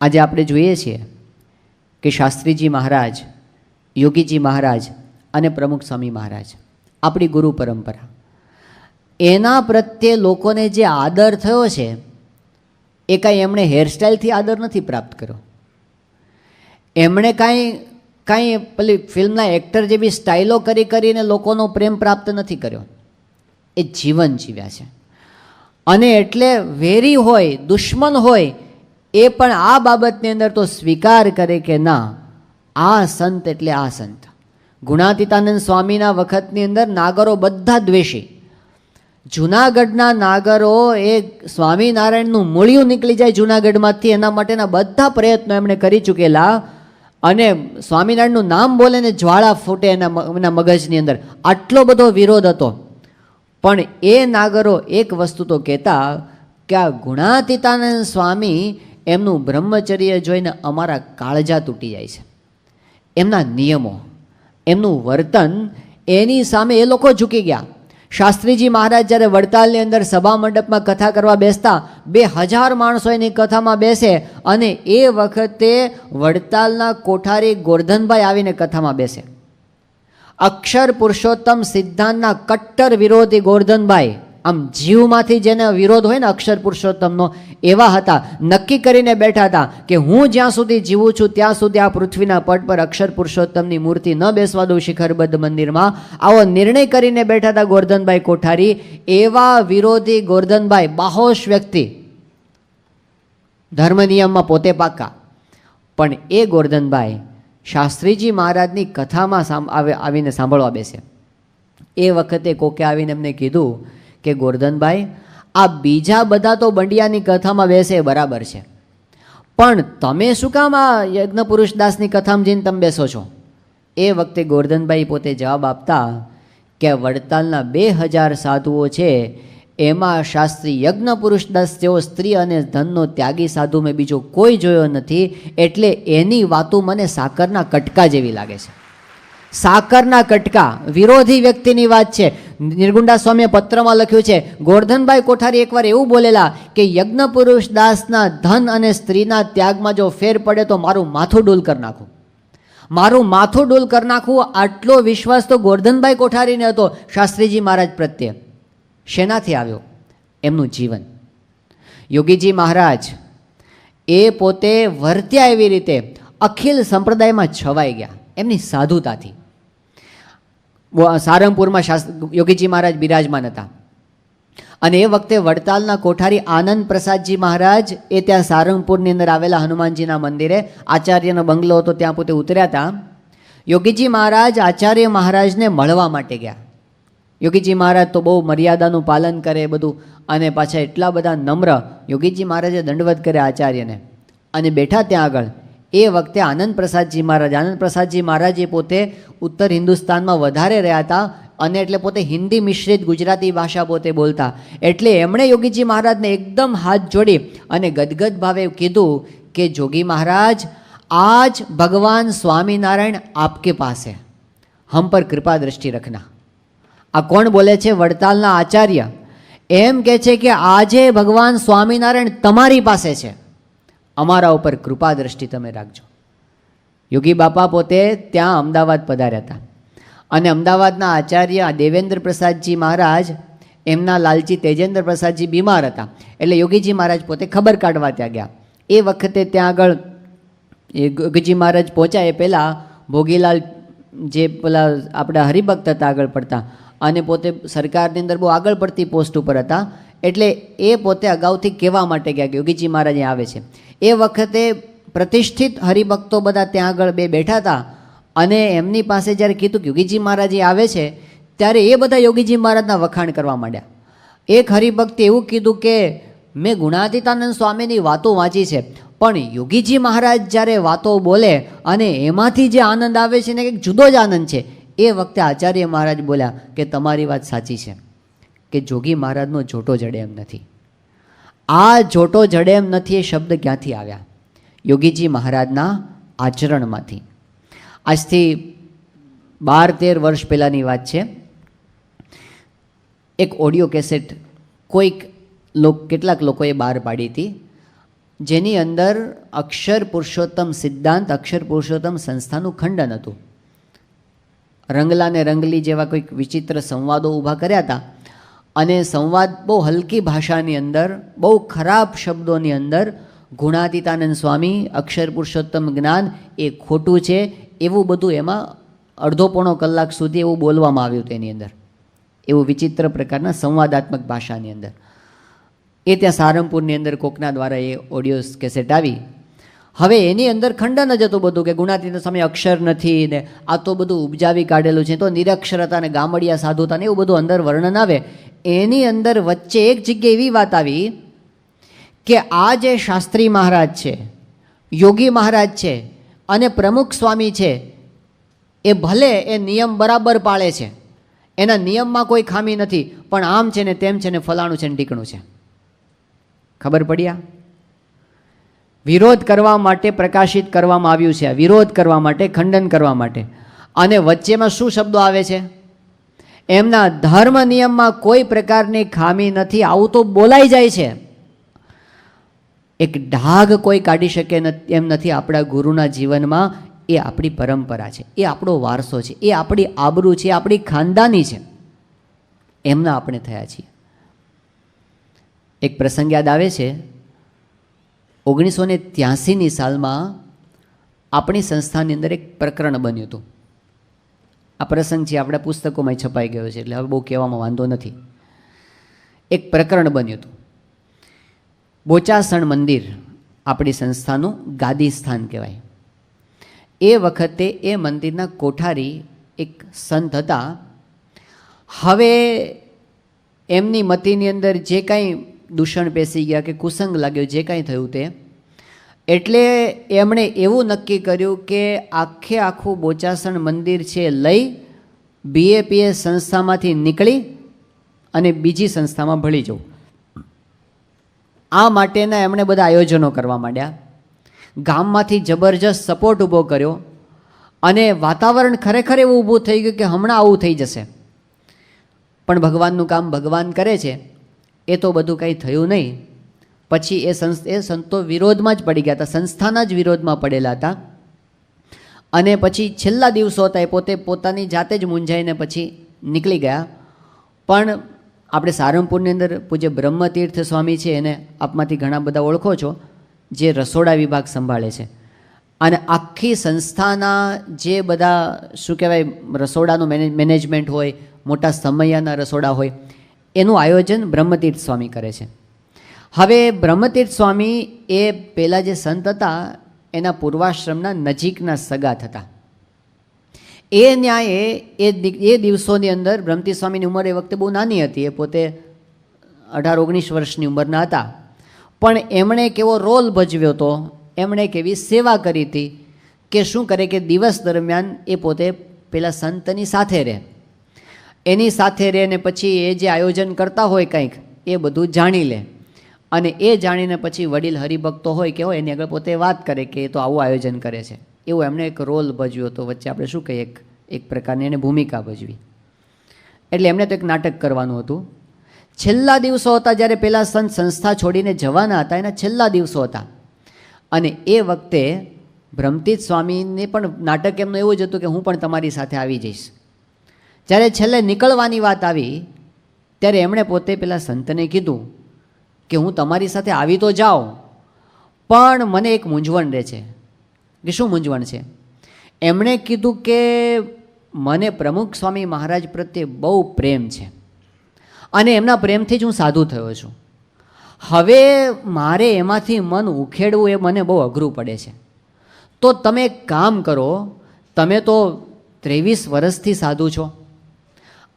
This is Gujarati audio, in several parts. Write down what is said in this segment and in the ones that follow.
આજે આપણે જોઈએ છીએ કે શાસ્ત્રીજી મહારાજ, યોગીજી મહારાજ અને પ્રમુખ સ્વામી મહારાજ, આપણી ગુરુ પરંપરા. એના પ્રત્યે લોકોને જે આદર થયો છે, એ કાંઈ એમણે હેરસ્ટાઇલથી આદર નથી પ્રાપ્ત કર્યો. એમણે કાંઈ કાંઈ પેલી ફિલ્મના એક્ટર જેવી સ્ટાઇલો કરી કરીને લોકોનો પ્રેમ પ્રાપ્ત નથી કર્યો. એ જીવન જીવ્યા છે. અને એટલે વેરી હોય, દુશ્મન હોય એ પણ આ બાબતની અંદર તો સ્વીકાર કરે કે ના, આ સંત એટલે આ સંત. ગુણાતીતાનંદ સ્વામીના વખતની અંદર નાગરો બધા દ્વેષી. જુનાગઢના નાગરો એ સ્વામિનારાયણનું મૂળિયું નીકળી જાય જુનાગઢમાંથી, એના માટેના બધા પ્રયત્નો એમણે કરી ચૂકેલા અને સ્વામિનારાયણનું નામ બોલે ને જ્વાળા ફૂટે એના એના મગજની અંદર. આટલો બધો વિરોધ હતો. પણ એ નાગરો એક વસ્તુ તો કહેતા કે આ ગુણાતીતાનંદ સ્વામી એમનું બ્રહ્મચર્ય જોઈને અમારા કાળજા તૂટી જાય છે. એમના નિયમો, એમનું વર્તન એની સામે એ લોકો ઝૂકી ગયા. શાસ્ત્રીજી મહારાજ જ્યારે વડતાલની અંદર સભા મંડપમાં કથા કરવા બેસતા, બે હજાર માણસો એની કથામાં બેસે અને એ વખતે વડતાલના કોઠારી ગોરધનભાઈ આવીને કથામાં બેસે. અક્ષર પુરુષોત્તમ સિદ્ધાંતના કટ્ટર વિરોધી ગોરધનભાઈ આમ જીવમાંથી જેને વિરોધ હોય ને અક્ષર પુરુષોત્તમનો, એવા હતા, નક્કી કરીને બેઠા હતા કે હું જ્યાં સુધી જીવું છું ત્યાં સુધી આ પૃથ્વીના પટ પર અક્ષર પુરુષોત્તમની મૂર્તિ ન બેસવા દઉં શિખરબદ્ધ મંદિરમાં. આવો નિર્ણય કરીને બેઠા હતા ગોરધનભાઈ કોઠારી. એવા વિરોધી ગોરધનભાઈ બાહોશ વ્યક્તિ. ધર્મ નિયમમાં પોતે પાકા પણ એ ગોરધનભાઈ શાસ્ત્રીજી મહારાજની કથામાં આવે- આવીને સાંભળવા બેસે. એ વખતે કોકે આવીને એમને કીધું કે ગોરધનભાઈ, આ બીજા બધા તો બંડિયાની કથામાં બેસે બરાબર છે. પણ તમે શું કામ આ યજ્ઞ પુરુષ દાસની કથામાં જઈને તમે બેસો છો? એ વખતે ગોરધનભાઈ પોતે જવાબ આપતા કે વડતાલના બે હજાર સાધુઓ છે, એમાં શાસ્ત્રી યજ્ઞ પુરુષ જેવો સ્ત્રી અને ધનનો ત્યાગી સાધુ મેં બીજો કોઈ જોયો નથી, એટલે એની વાતો મને સાકરના કટકા જેવી લાગે છે. સાકરના કટકા. વિરોધી વ્યક્તિની વાત છે. નિર્ગુંડા સ્વામીએ પત્રમાં લખ્યું છે, ગોરધનભાઈ કોઠારી એકવાર એવું બોલેલા કે યજ્ઞ પુરુષ દાસના ધન અને સ્ત્રીના ત્યાગમાં જો ફેર પડે તો મારું માથું ડૂલ કરી નાખું. મારું માથું ડૂલ કરી નાખવું આટલો વિશ્વાસ તો ગોરધનભાઈ કોઠારીને હતો, શાસ્ત્રીજી મહારાજ પ્રત્યે. શેનાથી આવ્યો? એમનું જીવન. યોગીજી મહારાજ, એ પોતે વર્ત્યા એવી રીતે અખિલ સંપ્રદાયમાં છવાઈ ગયા. એમની સાધુતાથી. સારંગપુરમાં શાસ્ત્ર યોગીજી મહારાજ બિરાજમાન હતા. અને એ વખતે વડતાલના કોઠારી આનંદ પ્રસાદજી મહારાજ એ ત્યાં સારંગપુરની અંદર આવેલા હનુમાનજીના મંદિરે આચાર્યનો બંગલો હતો, ત્યાં પોતે ઉતર્યા હતા. યોગીજી મહારાજ આચાર્ય મહારાજને મળવા માટે ગયા. યોગીજી મહારાજ તો બહુ મર્યાદાનું પાલન કરે બધું, અને પાછા એટલા બધા નમ્ર યોગીજી મહારાજે દંડવત કર્યા આચાર્યને. અને બેઠા ત્યાં આગળ એ વખતે આનંદ પ્રસાદજી મહારાજ, આનંદ પ્રસાદજી મહારાજ એ પોતે ઉત્તર હિન્દુસ્તાનમાં વધારે રહ્યા હતા અને એટલે પોતે હિન્દી મિશ્રિત ગુજરાતી ભાષા પોતે બોલતા. એટલે એમણે યોગીજી મહારાજને એકદમ હાથ જોડી અને ગદગદ ભાવે કીધું કે, જોગી મહારાજ, આજ ભગવાન સ્વામિનારાયણ આપકે પાસે. હમ પર કૃપા દ્રષ્ટિ રખના. આ કોણ બોલે છે? વડતાલના આચાર્ય. એમ કહે છે કે, આજે ભગવાન સ્વામિનારાયણ તમારી પાસે છે. અમારા ઉપર કૃપા દ્રષ્ટિ તમે રાખજો. યોગી બાપા પોતે ત્યાં અમદાવાદ પધાર્યા હતા. અને અમદાવાદના આચાર્ય દેવેન્દ્ર પ્રસાદજી મહારાજ એમના લાલજી તેજેન્દ્ર પ્રસાદજી બીમાર હતા. એટલે યોગીજી મહારાજ પોતે ખબર કાઢવા ત્યાં ગયા. એ વખતે ત્યાં આગળ એ યોગીજી મહારાજ પહોંચ્યા એ પહેલાં ભોગીલાલ જે પેલા આપણા હરિભક્ત હતા આગળ પડતા અને પોતે સરકારની અંદર બહુ આગળ પડતી પોસ્ટ ઉપર હતા. એટલે એ પોતે અગાઉથી કહેવા માટે ગયા કે યોગીજી મહારાજ આવે છે. એ વખતે પ્રતિષ્ઠિત હરિભક્તો બધા ત્યાં આગળ બે બેઠા હતા અને એમની પાસે જ્યારે કીધું કે યોગીજી મહારાજ આવે છે, ત્યારે એ બધા યોગીજી મહારાજના વખાણ કરવા માંડ્યા. એક હરિભક્તે એવું કીધું કે, મેં ગુણાતીતાનંદ સ્વામીની વાતો વાંચી છે, પણ યોગીજી મહારાજ જ્યારે વાતો બોલે અને એમાંથી જે આનંદ આવે છે ને કંઈક જુદો જ આનંદ છે, એ વખતે આચાર્ય મહારાજ બોલ્યા કે તમારી વાત સાચી છે, કે જોગી મહારાજનો જોટો જડે એમ નથી. આ જોટો જડે એમ નથી એ શબ્દ ક્યાંથી આવ્યા? યોગીજી મહારાજના આચરણમાંથી. આજથી બાર તેર વર્ષ પહેલાંની વાત છે. એક ઓડિયો કેસેટ કોઈક લોક, કેટલાક લોકોએ બહાર પાડી હતી, જેની અંદર અક્ષર પુરુષોત્તમ સિદ્ધાંત, અક્ષર પુરુષોત્તમ સંસ્થાનું ખંડન હતું. રંગલા ને રંગલી જેવા કોઈક વિચિત્ર સંવાદો ઊભા કર્યા હતા. અને સંવાદ બહુ હલકી ભાષાની અંદર, બહુ ખરાબ શબ્દોની અંદર, ગુણાતીતાનંદ સ્વામી, અક્ષર પુરુષોત્તમ જ્ઞાન એ ખોટું છે, એવું બધું એમાં અડધો પોણો કલાક સુધી એવું બોલવામાં આવ્યું તેની અંદર. એવું વિચિત્ર પ્રકારના સંવાદાત્મક ભાષાની અંદર. એ ત્યાં સારંગપુરની અંદર કોકના દ્વારા એ ઓડિયો કેસેટ આવી. હવે એની અંદર ખંડન જ હતું બધું કે ગુણાતીત સમય અક્ષર નથી ને આ તો બધું ઉપજાવી કાઢેલું છે, તો નિરક્ષરતા ને ગામડિયા સાધુતા ને એવું બધું અંદર વર્ણન આવે. એની અંદર વચ્ચે એક જગ્યાએ એવી વાત આવી કે આ જે શાસ્ત્રી મહારાજ છે, યોગી મહારાજ છે અને પ્રમુખ સ્વામી છે, એ ભલે એ નિયમ બરાબર પાળે છે, એના નિયમમાં કોઈ ખામી નથી, પણ આમ છે ને તેમ છે ને ફલાણું છે ને ટીકણું છે. ખબર પડ્યા વિરોધ કરવા માટે પ્રકાશિત કરવામાં આવ્યું છે વિરોધ કરવા માટે, ખંડન કરવા માટે. અને વચ્ચેમાં શું શબ્દો આવે છે? એમના ધર્મ નિયમમાં કોઈ પ્રકારની ખામી નથી, આવું તો બોલાઈ જાય છે. એક ડાઘ કોઈ કાઢી શકે એમ નથી આપણા ગુરુના જીવનમાં, એ આપણી પરંપરા છે, એ આપણો વારસો છે, એ આપણી આબરૂ છે આપણી ખાનદાની છે. એમના આપણે થયા છીએ. એક પ્રસંગ યાદ આવે છે. ઓગણીસો ને ત્યાસીની સાલમાં આપણી સંસ્થાની અંદર એક પ્રકરણ બન્યું હતું. આ પ્રસંગ છે, આપણા પુસ્તકોમાં છપાઈ ગયો છે, એટલે હવે બહુ કહેવામાં વાંધો નથી. એક પ્રકરણ બન્યું હતું. બોચાસણ મંદિર આપણી સંસ્થાનું ગાદી સ્થાન કહેવાય. એ વખતે એ મંદિરના કોઠારી એક સંત હતા. હવે એમની મતિની અંદર જે કાંઈ દૂષણ પેસી ગયા કે કુસંગ લાગ્યો, જે કાંઈ થયું તે એટલે એમણે એવું નક્કી કર્યું કે આખે આખું બોચાસણ મંદિર છે લઈ બીએપીએ સંસ્થામાંથી નીકળી અને બીજી સંસ્થામાં ભળી જવું. આ માટેના એમણે બધા આયોજનો કરવા માંડ્યા. ગામમાંથી જબરજસ્ત સપોર્ટ ઊભો કર્યો અને વાતાવરણ ખરેખર એવું ઊભું થઈ ગયું કે હમણાં આવું થઈ જશે. પણ ભગવાનનું કામ ભગવાન કરે છે. એ તો બધું કંઈ થયું નહીં. પછી એ સંસ, એ સંતો વિરોધમાં જ પડી ગયા હતા. સંસ્થાના જ વિરોધમાં પડેલા હતા. અને પછી છેલ્લા દિવસો હતા એ પોતે પોતાની જાતે જ મૂંઝાઈને પછી નીકળી ગયા. પણ આપણે સારંગપુરની અંદર પૂજ્ય બ્રહ્મતીર્થ સ્વામી છે, એને આપમાંથી ઘણા બધા ઓળખો છો, જે રસોડા વિભાગ સંભાળે છે. અને આખી સંસ્થાના જે બધા, શું કહેવાય, રસોડાનું મેને, મેનેજમેન્ટ હોય, મોટા સમયના રસોડા હોય, એનું આયોજન બ્રહ્મતીર્થ સ્વામી કરે છે. હવે બ્રહ્મતીર્થ સ્વામી એ પહેલાં જે સંત હતા, એના પૂર્વાશ્રમના નજીકના સગા થતા. એ ન્યાયે એ એ દિવસોની અંદર બ્રહ્મતીર્થ સ્વામીની ઉંમર એ વખતે બહુ નાની હતી, એ પોતે અઢાર ઓગણીસ વર્ષની ઉંમરના હતા. પણ એમણે કેવો રોલ ભજવ્યો હતો, એમણે કેવી સેવા કરી હતી કે શું કરે કે દિવસ દરમિયાન એ પોતે પેલા સંતની સાથે રહે. એની સાથે રહે ને પછી એ જે આયોજન કરતા હોય કંઈક, એ બધું જાણી લે. અને એ જાણીને પછી વડીલ હરિભક્તો હોય કે હોય, એની આગળ પોતે વાત કરે કે એ તો આવું આયોજન કરે છે. એવું એમણે એક રોલ ભજવ્યો હતો વચ્ચે આપણે શું કહીએ, એક એક પ્રકારની એને ભૂમિકા ભજવી. એટલે એમને તો એક નાટક કરવાનું હતું. છેલ્લા દિવસો હતા જ્યારે પેલા સંત સંસ્થા છોડીને જવાના હતા, એના છેલ્લા દિવસો હતા. અને એ વખતે ભ્રમતીત સ્વામીને પણ નાટક એમનું એવું જ હતું કે હું પણ તમારી સાથે આવી જઈશ. જ્યારે છેલ્લે નીકળવાની વાત આવી, ત્યારે એમણે પોતે પેલા સંતને કીધું કે હું તમારી સાથે આવી તો જાઉં, પણ મને એક મૂંઝવણ રહે છે. કે શું મૂંઝવણ છે? એમણે કીધું કે મને પ્રમુખ સ્વામી મહારાજ પ્રત્યે બહુ પ્રેમ છે. અને એમના પ્રેમથી જ હું સાધુ થયો છું. હવે મારે એમાંથી મન ઉખેડવું એ મને બહુ અઘરું પડે છે. તો તમે એક કામ કરો, તમે તો ત્રેવીસ વર્ષથી સાધુ છો.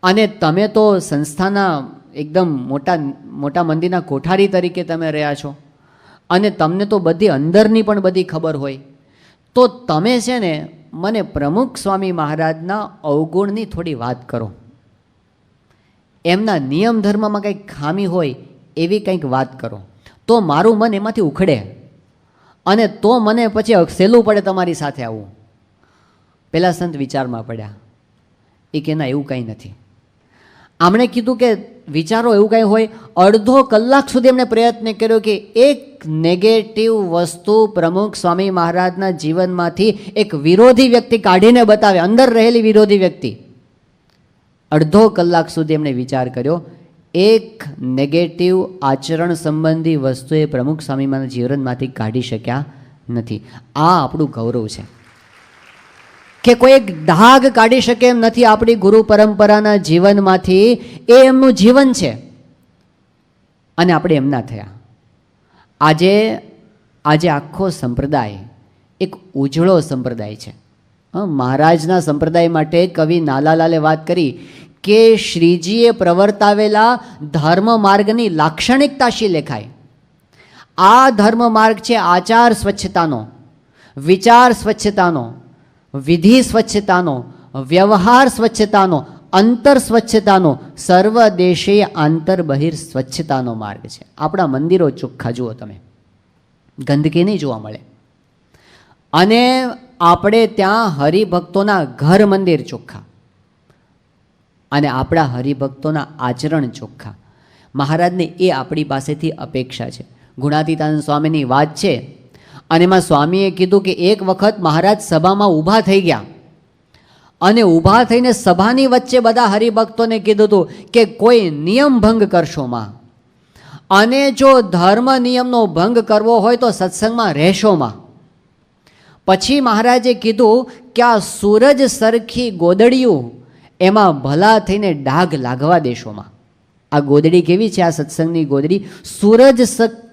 અને તમે તો સંસ્થાના એકદમ મોટા મોટા મંદિરના કોઠારી તરીકે તમે રહ્યા છો. અને તમને તો બધી અંદરની પણ બધી ખબર હોય. તો તમે છે ને, મને પ્રમુખ સ્વામી મહારાજના અવગુણની થોડી વાત કરો. એમના નિયમ ધર્મમાં કંઈક ખામી હોય એવી કંઈક વાત કરો. તો મારું મન એમાંથી ઉખડે. અને તો મને પછી સહેલું પડે તમારી સાથે આવું. પહેલાં સંત વિચારમાં પડ્યા. એ કે ના, એવું કંઈ નથી. આમણે કીધું કે વિચારો એવું કંઈ હોય, અડધો કલાક સુધી એમણે પ્રયત્ન કર્યો કે એક નેગેટિવ વસ્તુ પ્રમુખ સ્વામી મહારાજના જીવનમાંથી એક વિરોધી વ્યક્તિ કાઢીને બતાવે, અંદર રહેલી વિરોધી વ્યક્તિ. અડધો કલાક સુધી એમણે વિચાર કર્યો, એક નેગેટિવ આચરણ સંબંધી વસ્તુએ પ્રમુખ સ્વામીમાના જીવનમાંથી કાઢી શક્યા નથી. આ આપણું ગૌરવ છે. કે કોઈ એક ડાઘ કાઢી શકે એમ નથી આપણી ગુરુ પરંપરાના જીવનમાંથી, એ એમનું જીવન છે. અને આપણે એમના થયા. આજે આજે આખો સંપ્રદાય એક ઉજળો સંપ્રદાય છે. મહારાજના સંપ્રદાય માટે કવિ નાલાલાલે વાત કરી કે શ્રીજીએ પ્રવર્તાવેલા ધર્મ માર્ગની લાક્ષણિકતા શી લેખાય? આ ધર્મ માર્ગ છે આચાર સ્વચ્છતાનો, વિચાર સ્વચ્છતાનો વિધિ સ્વચ્છતાનો વ્યવહાર સ્વચ્છતાનો અંતર સ્વચ્છતાનો સર્વદેશીય આંતર બહિર સ્વચ્છતાનો માર્ગ છે આપણા મંદિરો ચોખ્ખા જુઓ તમે ગંદકી નહીં જોવા મળે અને આપણે ત્યાં હરિભક્તોના ઘર મંદિર ચોખ્ખા અને આપણા હરિભક્તોના આચરણ ચોખ્ખા મહારાજને એ આપણી પાસેથી અપેક્ષા છે ગુણાતીતાનંદ સ્વામીની વાત છે અને એમાં સ્વામીએ કીધું કે એક વખત મહારાજ સભામાં ઊભા થઈ ગયા. અને ઊભા થઈને સભાની વચ્ચે બધા હરિભક્તોને કીધું હતું કે કોઈ નિયમ ભંગ કરશો માં. અને જો ધર્મ નિયમનો ભંગ કરવો હોય તો સત્સંગમાં રહેશો માં. પછી મહારાજે કીધું કે આ સૂરજ સરખી ગોદડીયું એમાં ભલા થઈને ડાઘ લાગવા દેશોમાં આ ગોદડી કેવી છે? આ સત્સંગની ગોદડી. સૂરજ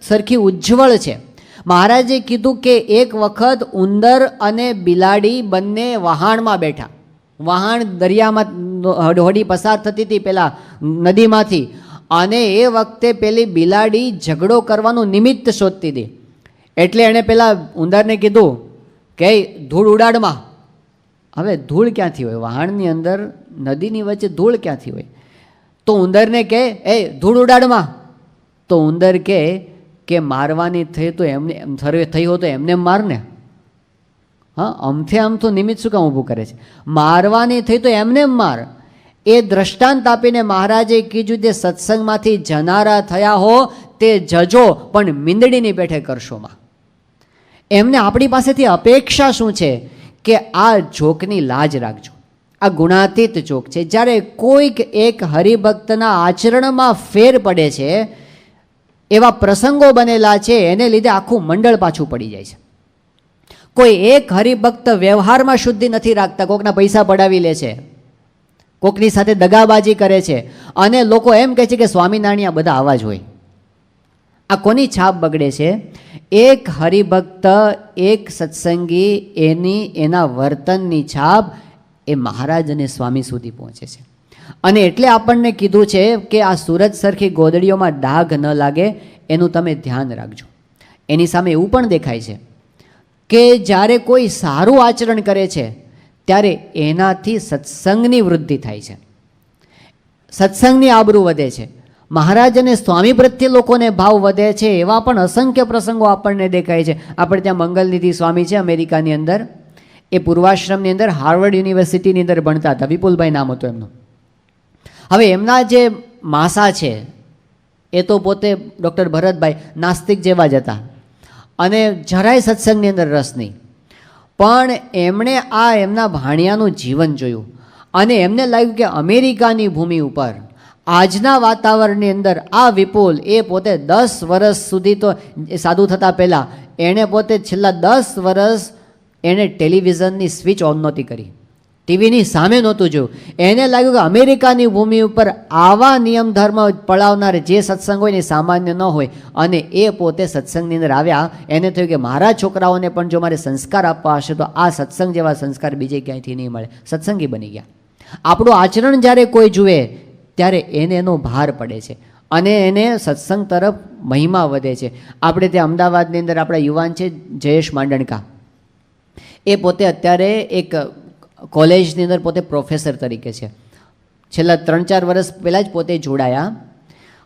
સરખી ઉજ્જવળ છે. મહારાજે કીધું કે એક વખત ઉંદર અને બિલાડી બંને વહાણમાં બેઠા. વહાણ દરિયામાં હોડી પસાર થતી હતી પેલા નદીમાંથી. અને એ વખતે પેલી બિલાડી ઝઘડો કરવાનું નિમિત્ત શોધતી હતી. એટલે એણે પેલા ઉંદરને કીધું કે ધૂળ ઉડાડમાં. હવે ધૂળ ક્યાંથી હોય? વહાણની અંદર, નદીની વચ્ચે ધૂળ ક્યાંથી હોય? તો ઉંદરને કહે એ, ધૂળ ઉડાડમાં. તો ઉંદર કહે કે મારવાની થઈ તો એમને એમ થઈ હોય તો એમને મારને. હા, અમથે આમ તો નિમિત્ત શું કામ ઊભું કરે છે? મારવાની થઈ તો એમને માર. એ દ્રષ્ટાંત આપીને મહારાજે કીધું તે સત્સંગમાંથી જનારા થયા હો, તે જજો, પણ મીંદડીની પેઠે કરશોમાં એમને આપણી પાસેથી અપેક્ષા શું છે? કે આ જોકની લાજ રાખજો. આ ગુણાતીત જોક છે. જ્યારે કોઈક એક હરિભક્તના આચરણમાં ફેર પડે છે એવા પ્રસંગો બનેલા છે, એને લીધે આખું મંડળ પાછું પડી જાય છે. કોઈ એક હરિભક્ત વ્યવહારમાં શુદ્ધિ નથી રાખતા, કોકના પૈસા પડાવી લે છે, કોકની સાથે દગાબાજી કરે છે, અને લોકો એમ કહે છે કે સ્વામિનારાયણ બધા આવા જ હોય. આ કોની છાપ બગડે છે? એક હરિભક્ત, એક સત્સંગી, એની, એના વર્તનની છાપ એ મહારાજ અને સ્વામી સુધી પહોંચે છે. અને એટલે આપણને કીધું છે કે આ સુરત સરખી ગોદડીઓમાં ડાઘ ન લાગે, એનું તમે ધ્યાન રાખજો. એની સામે એવું પણ દેખાય છે કે જ્યારે કોઈ સારું આચરણ કરે છે, ત્યારે એનાથી સત્સંગની વૃદ્ધિ થાય છે. સત્સંગની આબરૂ વધે છે. મહારાજ અને સ્વામી પ્રત્યે લોકોને ભાવ વધે છે, એવા પણ અસંખ્ય પ્રસંગો આપણને દેખાય છે. આપણે ત્યાં મંગલનિધિ સ્વામી છે અમેરિકાની અંદર. એ પૂર્વાશ્રમની અંદર, હાર્વર્ડ યુનિવર્સિટીની અંદર ભણતા હતા. વિપુલભાઈ નામ હતું એમનું. હવે એમના જે માસા છે, એ તો પોતે ડૉક્ટર ભરતભાઈ નાસ્તિક જેવા જ હતા. અને જરાય સત્સંગની અંદર રસ નહીં. પણ એમણે આ એમના ભાણિયાનું જીવન જોયું. અને એમને લાગ્યું કે અમેરિકાની ભૂમિ ઉપર આજના વાતાવરણની અંદર આ વિપુલ એ પોતે દસ વર્ષ સુધી તો સાધુ થતાં પહેલાં એણે પોતે છેલ્લા દસ વર્ષ એણે ટેલિવિઝનની સ્વિચ ઓન નહોતી કરી. ટીવીની સામે નહોતું જોયું. એને લાગ્યું કે અમેરિકાની ભૂમિ ઉપર આવા નિયમ, ધર્મ પળાવનાર જે સત્સંગ હોય ને સામાન્ય ન હોય. અને એ પોતે સત્સંગની અંદર આવ્યા. એને થયું કે મારા છોકરાઓને પણ જો મારે સંસ્કાર આપવા હશે તો આ સત્સંગ જેવા સંસ્કાર બીજે ક્યાંયથી નહીં મળે. સત્સંગી બની ગયા. આપણું આચરણ જ્યારે કોઈ જુએ, ત્યારે એને એનો ભાર પડે છે. અને એને સત્સંગ તરફ મહિમા વધે છે. આપણે ત્યાં અમદાવાદની અંદર આપણા યુવાન છે જયેશ માંડણકા. એ પોતે અત્યારે એક કોલેજની અંદર પોતે પ્રોફેસર તરીકે છે. છેલ્લા ત્રણ ચાર વર્ષ પહેલાં જ પોતે જોડાયા.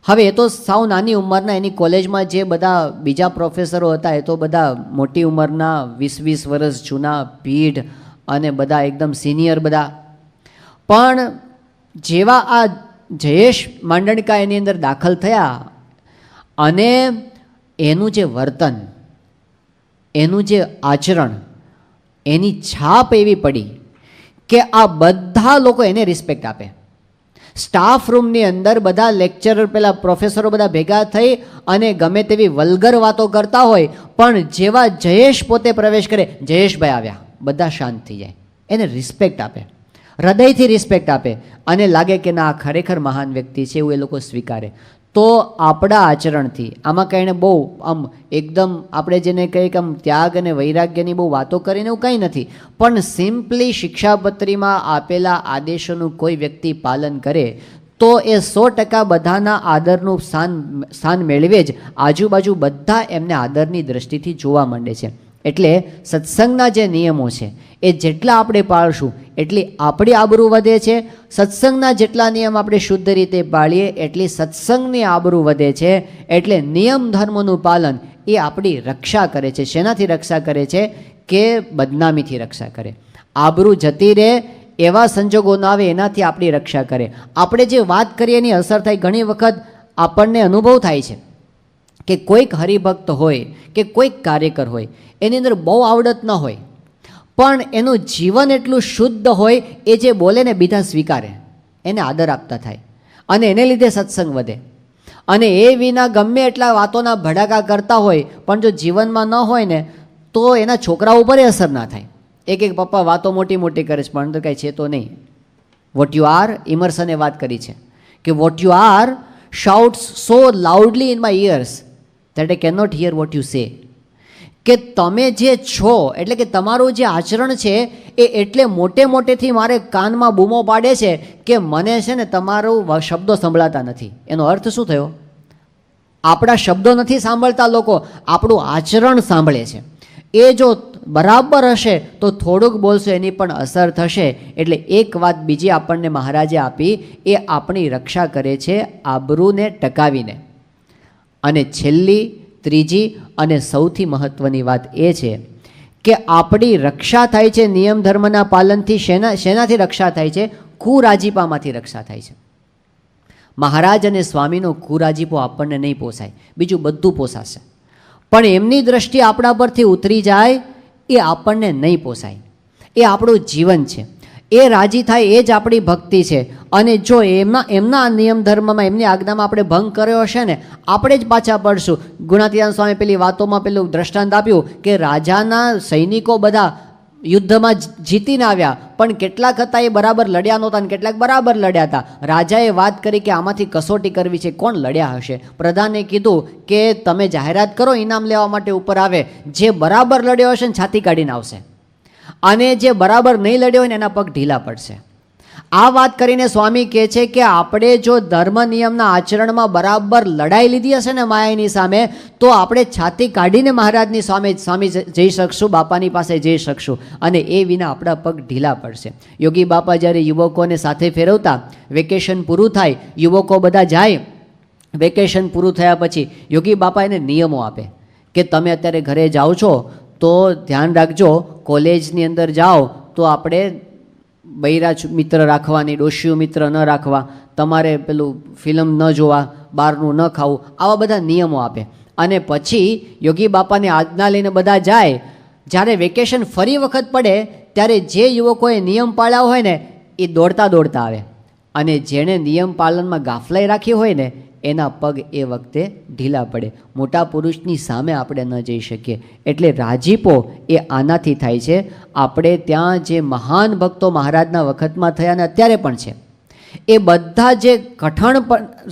હવે એ તો સાવ નાની ઉંમરના એની કોલેજમાં જે બધા બીજા પ્રોફેસરો હતા, એ તો બધા મોટી ઉંમરના વીસ વીસ વર્ષ જૂના પીઢ અને બધા એકદમ સિનિયર બધા. પણ જેવા આ જયેશ માંડણકા એની અંદર દાખલ થયા અને એનું જે વર્તન, એનું જે આચરણ, એની છાપ એવી પડી કે આ બધા લોકો એને રિસ્પેક્ટ આપે. સ્ટાફ રૂમની અંદર બધા લેક્ચરર પેલા પ્રોફેસરો બધા ભેગા થઈ અને ગમે તેવી વલ્ગર વાતો કરતા હોય, પણ જેવા જયેશ પોતે પ્રવેશ કરે, જયેશભાઈ આવ્યા. બધા શાંત થઈ જાય. એને રિસ્પેક્ટ આપે. હૃદયથી રિસ્પેક્ટ આપે. અને લાગે કે ના, આ ખરેખર મહાન વ્યક્તિ છે, એવું એ લોકો સ્વીકારે. તો આપણા આચરણથી, આમાં કંઈ બહુ આમ એકદમ આપણે જેને કહીએ કે આમ ત્યાગ અને વૈરાગ્યની બહુ વાતો કરીને એવું કંઈ નથી. પણ સિમ્પલી શિક્ષાપત્રીમાં આપેલા આદેશોનું કોઈ વ્યક્તિ પાલન કરે, તો એ સો ટકા બધાના આદરનું સ્થાન સ્થાન મેળવે જ. આજુબાજુ બધા એમને આદરની દ્રષ્ટિથી જોવા માંડે છે. એટલે સત્સંગના જે નિયમો છે એ જેટલા આપણે પાળશું, એટલી આપણી આબરૂ વધે છે. સત્સંગના જેટલા નિયમ આપણે શુદ્ધ રીતે પાળીએ, એટલી સત્સંગની આબરૂ વધે છે. એટલે નિયમ ધર્મનું પાલન એ આપણી રક્ષા કરે છે. શેનાથી રક્ષા કરે છે? કે બદનામીથી રક્ષા કરે. આબરૂ જતી રહે, એવા સંજોગો ન આવે એનાથી આપણી રક્ષા કરે. આપણે જે વાત કરીએ એની અસર થાય ઘણી વખત આપણને અનુભવ થાય છે કે કોઈક હરિભક્ત હોય, કે કોઈક કાર્યકર હોય, એની અંદર બહુ આવડત ન હોય. પણ એનું જીવન એટલું શુદ્ધ હોય એ જે બોલે ને બીજા સ્વીકારે. એને આદર આપતા થાય. અને એને લીધે સત્સંગ વધે. અને એ વિના ગમે એટલા વાતોના ભડાકા કરતા હોય, પણ જો જીવનમાં ન હોય ને, તો એના છોકરા ઉપર એ અસર ના થાય. એક એક પપ્પા વાતો મોટી મોટી કરે છે, પણ અંદર કાંઈ છે તો નહીં. વોટ યુ આર ઇમર્સને વાત કરી છે કે what you are shouts so loudly in my ears that I can not hear what you say કે તમે જે છો, એટલે કે તમારું જે આચરણ છે, એ એટલે મોટે મોટેથી મારે કાનમાં બૂમો પાડે છે કે મને છે ને તમારું શબ્દો સંભળાતા નથી. એનો અર્થ શું થયો? આપણા શબ્દો નથી સાંભળતા લોકો, આપણું આચરણ સાંભળે છે. એ જો બરાબર હશે તો થોડુંક બોલશો, એની પણ અસર થશે. એટલે એક વાત બીજી આપણને મહારાજે આપી, એ આપણી રક્ષા કરે છે આબરૂને ટકાવીને. અને છેલ્લી ત્રીજી અને સૌથી મહત્ત્વની વાત એ છે કે આપણી રક્ષા થાય છે નિયમ ધર્મના પાલનથી, શેના, શેનાથી રક્ષા થાય છે? કુરાજીપામાંથી રક્ષા થાય છે. મહારાજ અને સ્વામીનો કુરાજીપો આપણને નહીં પોસાય, બીજું બધું પોસાશે. પણ એમની દ્રષ્ટિ આપણા પરથી ઉતરી જાય, એ આપણને નહીં પોસાય. એ આપણું જીવન છે. એ રાજી થાય એ જ આપણી ભક્તિ છે. અને જો એમના એમના નિયમ ધર્મમાં, એમની આજ્ઞામાં આપણે ભંગ કર્યો હશે ને, આપણે જ પાછા પડશું. ગુણાતીયાન સ્વામી પેલી વાતોમાં પેલું દ્રષ્ટાંત આપ્યું કે રાજાના સૈનિકો બધા યુદ્ધમાં જીતીને આવ્યા, પણ કેટલાક હતા એ બરાબર લડ્યા નહોતા અને કેટલાક બરાબર લડ્યા હતા. રાજાએ વાત કરી કે આમાંથી કસોટી કરવી છે, કોણ લડ્યા હશે? પ્રધાને કીધું કે તમે જાહેરાત કરો ઇનામ લેવા માટે ઉપર આવે. જે બરાબર લડ્યો હશે ને છાતી કાઢીને આવશે. અને જે બરાબર નહીં લડ્યો હોય ને એના પગ ઢીલા પડશે. આ વાત કરીને સ્વામી કહે છે કે આપણે જો ધર્મ નિયમના આચરણમાં બરાબર લડાઈ લીધી હશે ને માયાની સામે, તો આપણે છાતી કાઢીને મહારાજની સામે સ્વામી જઈ શકશું, બાપાની પાસે જઈ શકશું અને એ વિના આપણા પગ ઢીલા પડશે. યોગી બાપા જ્યારે યુવકોને સાથે ફેરવતા, વેકેશન પૂરું થાય, યુવકો બધા જાય, વેકેશન પૂરું થયા પછી યોગી બાપા એને નિયમો આપે કે તમે અત્યારે ઘરે જાઓ છો તો ધ્યાન રાખજો, કોલેજની અંદર જાઓ તો આપણે બૈરા મિત્ર રાખવાની ડોશીઓ મિત્ર ન રાખવા, તમારે પેલું ફિલ્મ ન જોવા, બહારનું ન ખાવું, આવા બધા નિયમો આપે. અને પછી યોગી બાપાને આજ્ઞા લઈને બધા જાય, જ્યારે વેકેશન ફરી વખત પડે, ત્યારે જે યુવકોએ નિયમ પાળ્યા હોય ને, એ દોડતા દોડતા આવે. અને જેણે નિયમ પાલનમાં ગાફલાઈ રાખી હોય ને એના પગ એ વખતે ઢીલા પડે. મોટા પુરુષની સામે આપણે ન જઈ શકીએ. એટલે રાજીપો એ આનાથી થાય છે. આપણે ત્યાં જે મહાન ભક્તો મહારાજના વખતમાં થયા અને અત્યારે પણ છે. એ બધા જે કઠણ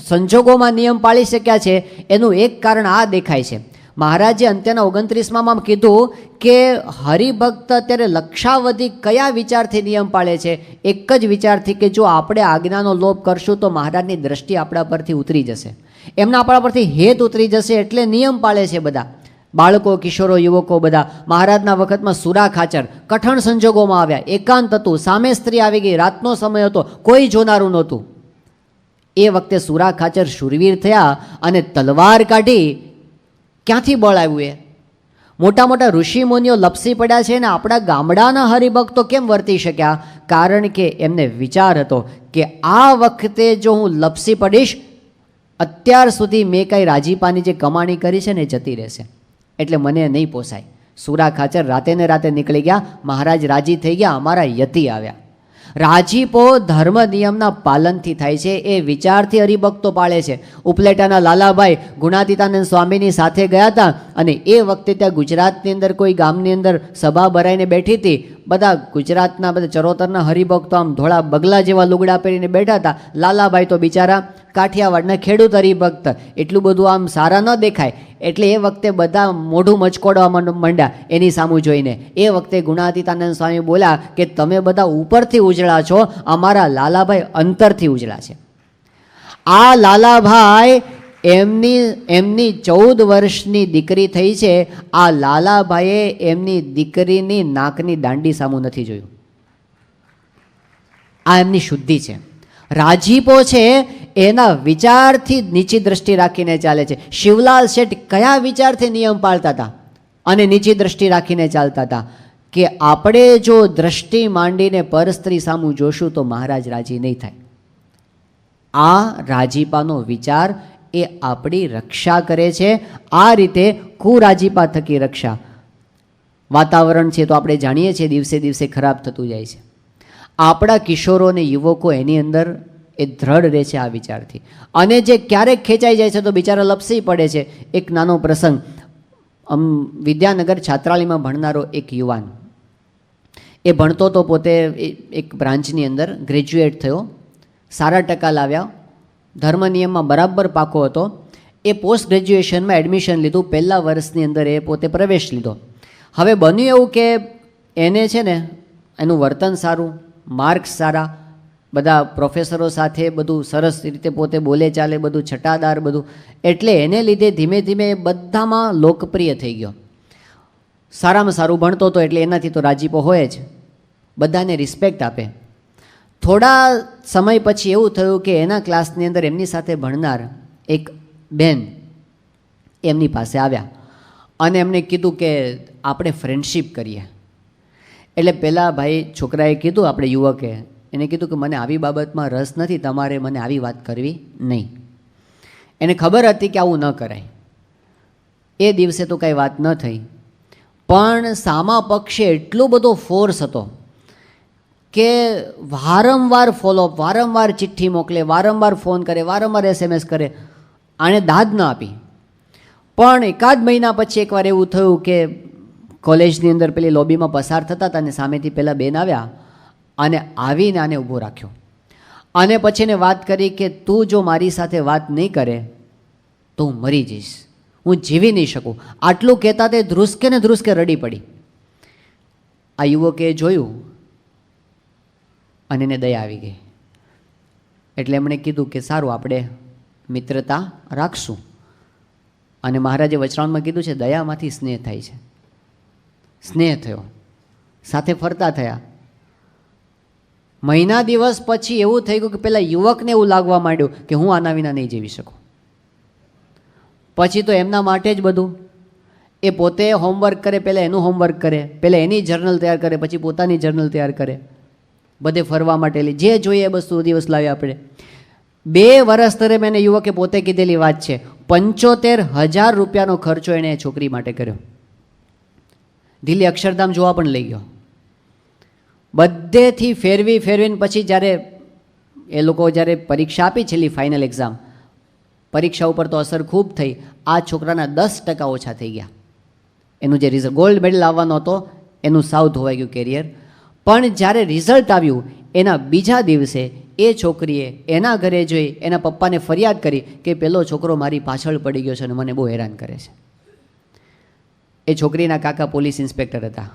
સંજોગોમાં નિયમ પાળી શક્યા છે, એનું એક કારણ આ દેખાય છે. મહારાજે અંત્યના ઓગણત્રીસમાં કીધું કે હરિભક્ત અત્યારે લક્ષાવધિ કયા વિચારથી નિયમ પાળે છે? એક જ વિચારથી કે જો આપણે આજ્ઞાનો લોપ કરશું તો મહારાજની દ્રષ્ટિ આપણા પરથી ઉતરી જશે. એમના આપણા પરથી હેત ઉતરી જશે એટલે નિયમ પાળે છે બધા. બાળકો, કિશોરો, યુવકો બધા. મહારાજના વખતમાં સુરા ખાચર, કઠણ સંજોગોમાં આવ્યા. એકાંત હતું. સામે સ્ત્રી આવી ગઈ. રાતનો સમય હતો. કોઈ જોનારું નહોતું. એ વખતે સુરા ખાચર શૂરવીર થયા અને તલવાર કાઢી ક્યાંથી બળ આવ્યું એ? મોટા મોટા ઋષિ મુનિઓ લપસી પડ્યા છે ને આપણા ગામડાના હરિભક્તો કેમ વર્તી શક્યા? કારણ કે એમને વિચાર હતો કે આ વખતે જો હું લપસી પડીશ, અત્યાર સુધી મેં કાંઈ રાજીપાની જે કમાણી કરી છે ને એ જતી રહેશે. એટલે મને નહીં પોસાય. સુરા ખાચર રાતે ને રાતે નીકળી ગયા. મહારાજ રાજી થઈ ગયા. અમારા યતિ આવ્યા. રાજીપો ધર્મ નિયમના પાલનથી થાય છે. એ વિચારથી હરિભક્તો પાળે છે. ઉપલેટાના લાલાભાઈ ગુણાતીતાનંદ સ્વામીની સાથે ગયા હતા અને એ વખતે ત્યાં ગુજરાતની અંદર કોઈ ગામની અંદર સભા ભરાઈને બેઠી હતી. બધા ગુજરાતના બધા ચરોતરના હરિભક્તો આમ ધોળા બગલા જેવા લુગડા પહેરીને બેઠા હતા. લાલાભાઈ તો બિચારા કાઠિયાવાડના ખેડૂત હરિભક્ત. એટલું બધું આમ સારા ન દેખાય. એટલે એ વખતે બધા મોઢું મચકોડવા માંડ્યા એની સામું જોઈને. એ વખતે ગુણાતીતાનંદ સ્વામી બોલ્યા કે તમે બધા ઉપરથી ઉજળા છો, અમારા લાલાભાઈ અંતરથી ઉજળા છે. આ લાલાભાઈ એમની એમની ચૌદ વર્ષની દીકરી થઈ છે, આ લાલાભાઈએ એમની દીકરીની નાકની દાંડી સામું નથી જોયું. આ એમની શુદ્ધિ છે. રાજીપો છે એના વિચારથી નીચી દ્રષ્ટિ રાખીને ચાલે છે. શિવલાલ શેઠ કયા વિચારથી નિયમ પાળતા હતા? અને નીચી દ્રષ્ટિ રાખીને ચાલતા હતા કે આપણે જો દ્રષ્ટિ માંડીને પરસ્ત્રી સામું જોશું તો મહારાજ રાજી નહીં થાય. આ રાજીપાનો વિચાર એ આપણી રક્ષા કરે છે. આ રીતે કુરાજીપા થકી રક્ષા. વાતાવરણ છે તો આપણે જાણીએ છીએ દિવસે દિવસે ખરાબ થતું જાય છે. આપણા કિશોરો અને યુવકો એની અંદર એ દ્રઢ રહે છે આ વિચારથી. અને જે ક્યારેક ખેંચાઈ જાય છે તો બિચારા લપસી પડે છે. એક નાનો પ્રસંગ. અમ વિદ્યાનગર છાત્રાલયમાં ભણનારો એક યુવાન. એ ભણતો તો પોતે એક બ્રાન્ચની અંદર ગ્રેજ્યુએટ થયો. સારા ટકા લાવ્યા. ધર્મ નિયમમાં બરાબર પાકો હતો. એ પોસ્ટ ગ્રેજ્યુએશનમાં એડમિશન લીધું. પહેલા વર્ષની અંદર એ પોતે પ્રવેશ લીધો. હવે બન્યું એવું કે એને છે ને એનું વર્તન સારું, માર્ક્સ સારા બધા પ્રોફેસરો સાથે બધું સરસ રીતે પોતે બોલે ચાલે, બધું છટાદાર, બધું. એટલે એને લીધે ધીમે ધીમે બધામાં લોકપ્રિય થઈ ગયો. સારામાં સારું ભણતો હતો એટલે એનાથી તો રાજીપો હોય જ. બધાને રિસ્પેક્ટ આપે. થોડા સમય પછી એવું થયું કે એના ક્લાસની અંદર એમની સાથે ભણનાર એક બેન એમની પાસે આવ્યા અને એમને કીધું કે આપણે ફ્રેન્ડશીપ કરીએ. એટલે પહેલાં ભાઈ છોકરાએ કીધું આપણે યુવકે એને કીધું કે મને આવી બાબતમાં રસ નથી, તમારે મને આવી વાત કરવી નહીં. એને ખબર હતી કે આવું ન કરાય. એ દિવસે તો કાંઈ વાત ન થઈ. પણ સામા પક્ષે એટલો બધો ફોર્સ હતો કે વારંવાર ફોલોઅપ વારંવાર ચિઠ્ઠી મોકલે, વારંવાર ફોન કરે, વારંવાર એસએમએસ કરે આણે દાદ ન આપી. પણ એકાદ મહિના પછી એકવાર એવું થયું કે કોલેજની અંદર પેલી લોબીમાં પસાર થતા હતા અને સામેથી પહેલાં બેન આવ્યા અને આવીને આને ઊભો રાખ્યો. અને પછીને વાત કરી કે, તું જો મારી સાથે વાત નહીં કરે, તો હું મરી જઈશ. હું જીવી નહીં શકું. આટલું કહેતા તે ધ્રુસકે ને ધ્રુસકે રડી પડી. આ યુવકે જોયું અને એને દયા આવી ગઈ. એટલે એમણે કીધું કે, સારું, આપણે મિત્રતા રાખશું. અને મહારાજે વચરાણમાં કીધું છે, દયામાંથી સ્નેહ થાય છે. સ્નેહ થયો. સાથે ફરતા થયા. મહિના દિવસ પછી એવું થઈ ગયું કે પેલા યુવકને એવું લાગવા માંડ્યું કે હું આના વિના નહીં જીવી શકું. પછી તો એમના માટે જ બધું. એ પોતે હોમવર્ક કરે પહેલાં એનું હોમવર્ક કરે પહેલાં એની જર્નલ તૈયાર કરે, પછી પોતાની જર્નલ તૈયાર કરે. બધે ફરવા માટેલી જે જોઈએ એ વસ્તુ દિવસ લાવી આપણે. બે વર્ષ દરમિયાન યુવકે પોતે કીધેલી વાત છે, પંચોતેર હજાર રૂપિયાનો ખર્ચો એણે છોકરી માટે કર્યો. દિલ્હી અક્ષરધામ જોવા પણ લઈ ગયો. બધેથી ફેરવી ફેરવીને પછી જ્યારે એ લોકો જ્યારે પરીક્ષા આપી છેલ્લી ફાઇનલ એક્ઝામ પરીક્ષા ઉપર તો અસર ખૂબ થઈ. આ છોકરાના દસ ટકા ઓછા થઈ ગયા. એનું જે રિઝલ્ટ ગોલ્ડ મેડલ આવવાનો હતો, એનું સાવ ધોવાઈ ગયું કેરિયર પણ જ્યારે રિઝલ્ટ આવ્યું, એના બીજા દિવસે એ છોકરીએ એના ઘરે જોઈ, એના પપ્પાને ફરિયાદ કરી કે પેલો છોકરો મારી પાછળ પડી ગયો છે અને મને બહુ હેરાન કરે છે. એ છોકરીના કાકા પોલીસ ઇન્સ્પેક્ટર હતા.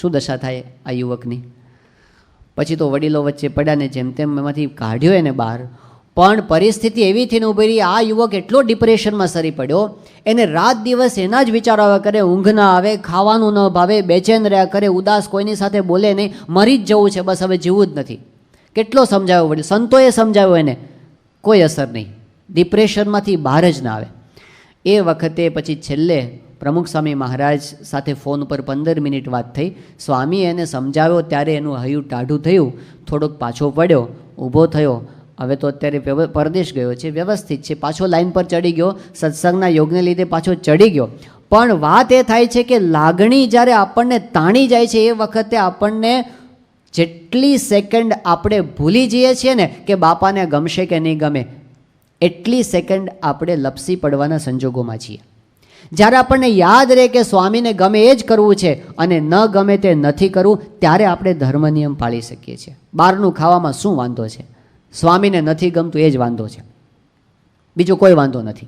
શું દશા થાય આ યુવકની? પછી તો વડીલો વચ્ચે પડ્યા ને જેમ તેમ એમાંથી કાઢ્યો એને બહાર. પણ પરિસ્થિતિ એવી થઈને ઊભી રહી, આ યુવક એટલો ડિપ્રેશનમાં સરી પડ્યો, એને રાત દિવસ એના જ વિચારો આવ્યા કરે, ઊંઘ ના આવે, ખાવાનું ન ભાવે, બેચેન રહ્યા કરે, ઉદાસ કોઈની સાથે બોલે નહીં, મરી જ જવું છે, બસ હવે જીવવું જ નથી. કેટલો સમજાવ્યો વડીલ? સંતોએ સમજાવ્યો એને, કોઈ અસર નહીં. ડિપ્રેશનમાંથી બહાર જ ના આવે. એ વખતે પછી છેલ્લે પ્રમુખ સ્વામી મહારાજ સાથે ફોન ઉપર પંદર મિનિટ વાત થઈ. સ્વામીએ એને સમજાવ્યો, ત્યારે એનું હૈયું ટાઢું થયું. થોડોક પાછો પડ્યો, ઊભો થયો. હવે તો અત્યારે પરદેશ ગયો છે, વ્યવસ્થિત છે. પાછો લાઈન પર ચડી ગયો, સત્સંગના યોગને લીધે પાછો ચડી ગયો. પણ વાત એ થાય છે કે લાગણી જ્યારે આપણને તાણી જાય છે, એ વખતે આપણને જેટલી સેકન્ડ આપણે ભૂલી જઈએ છીએ ને કે બાપાને ગમશે કે નહીં ગમે, એટલી સેકન્ડ આપણે લપસી પડવાના સંજોગોમાં છીએ. જ્યારે આપણને યાદ રહે કે સ્વામીને ગમે એ જ કરવું છે અને ન ગમે તે નથી કરવું, ત્યારે આપણે ધર્મ નિયમ પાળી શકીએ છીએ. બહારનું ખાવામાં શું વાંધો છે? સ્વામીને નથી ગમતું એ જ વાંધો છે. બીજો કોઈ વાંધો નથી.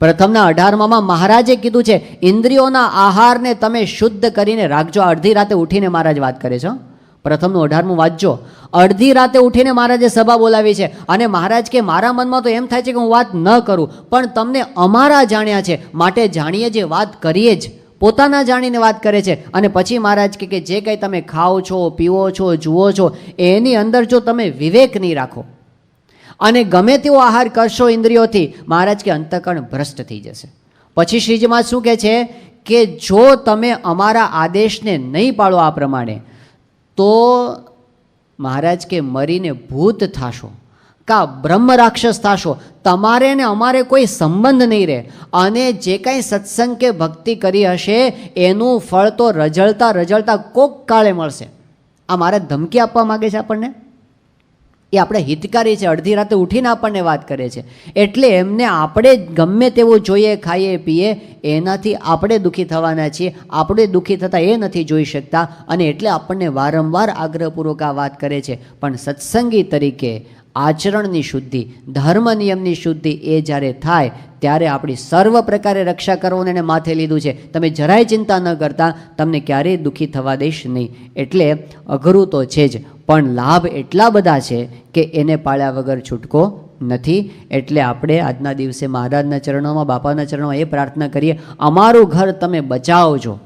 પ્રથમના અઢારમાં મહારાજે કીધું છે, ઇન્દ્રિયોના આહારને તમે શુદ્ધ કરીને રાખજો. અડધી રાતે ઉઠીને મહારાજ વાત કરે છે. પ્રથમનું અઢારમું વાંચજો. અડધી રાતે ઉઠીને મહારાજે સભા બોલાવી છે, અને મહારાજ કે મારા મનમાં તો એમ થાય છે કે હું વાત ન કરું, પણ તમને અમારા જાણ્યા છે, માટે જાણીએ જે વાત કરીએ જ. પોતાના જાણીને વાત કરે છે, અને પછી મહારાજ કે જે કંઈ તમે ખાઓ છો, પીવો છો, જુઓ છો, એની અંદર જો તમે વિવેક નહીં રાખો. અને ગમે તેવો આહાર કરશો ઇન્દ્રિયોથી, મહારાજ કે અંતકરણ ભ્રષ્ટ થઈ જશે. પછી શ્રીજીમાં શું કહે છે કે જો તમે અમારા આદેશને નહીં પાળો આ પ્રમાણે તો મહારાજ કે મરીને ભૂત થાશો, કા બ્રહ્મ રાક્ષસ થાશો, તમારે ને અમારે કોઈ સંબંધ નહીં રહે. અને જે કાંઈ સત્સંગ કે ભક્તિ કરી હશે, એનું ફળ તો રજળતા રજળતા કોક કાળે મળશે. આ મારે ધમકી આપવા માગે છે આપણને? એ આપણે હિતકારી છે. અડધી રાતે ઉઠીને આપણને વાત કરે છે. એટલે એમને આપણે ગમે તેવું જોઈએ, ખાઈએ, પીએ, એનાથી આપણે દુઃખી થવાના છીએ. આપણે દુઃખી થતાં એ નથી જોઈ શકતા અને એટલે આપણને વારંવાર આગ્રહપૂર્વક આ વાત કરે છે. પણ સત્સંગી તરીકે આચરણની શુદ્ધિ, ધર્મ નિયમની શુદ્ધિ એ જ્યારે થાય, ત્યારે આપણી સર્વ પ્રકારે રક્ષા કરવાનું એને માથે લીધું છે. તમે જરાય ચિંતા ન કરતા, તમને ક્યારેય દુઃખી થવા દઈશ નહીં. એટલે અઘરું તો છે જ. પણ લાભ એટલા બધા છે કે એને પાળ્યા વગર છૂટકો નથી. એટલે આપણે આજના દિવસે મહારાજના ચરણોમાં, બાપાના ચરણોમાં એ પ્રાર્થના કરીએ, અમારું ઘર તમે બચાવજો.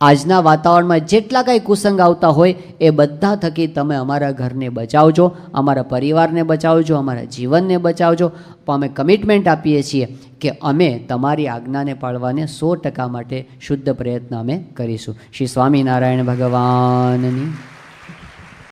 આજના વાતાવરણમાં જેટલા કાંઈ કુસંગ આવતા હોય એ બધા થકી તમે અમારા ઘરને બચાવજો, અમારા પરિવારને બચાવજો, અમારા જીવનને બચાવજો. અમે કમિટમેન્ટ આપીએ છીએ કે અમે તમારી આજ્ઞાને પાળવાને સો ટકા માટે શુદ્ધ પ્રયત્ન અમે કરીશું. શ્રી સ્વામિનારાયણ ભગવાનની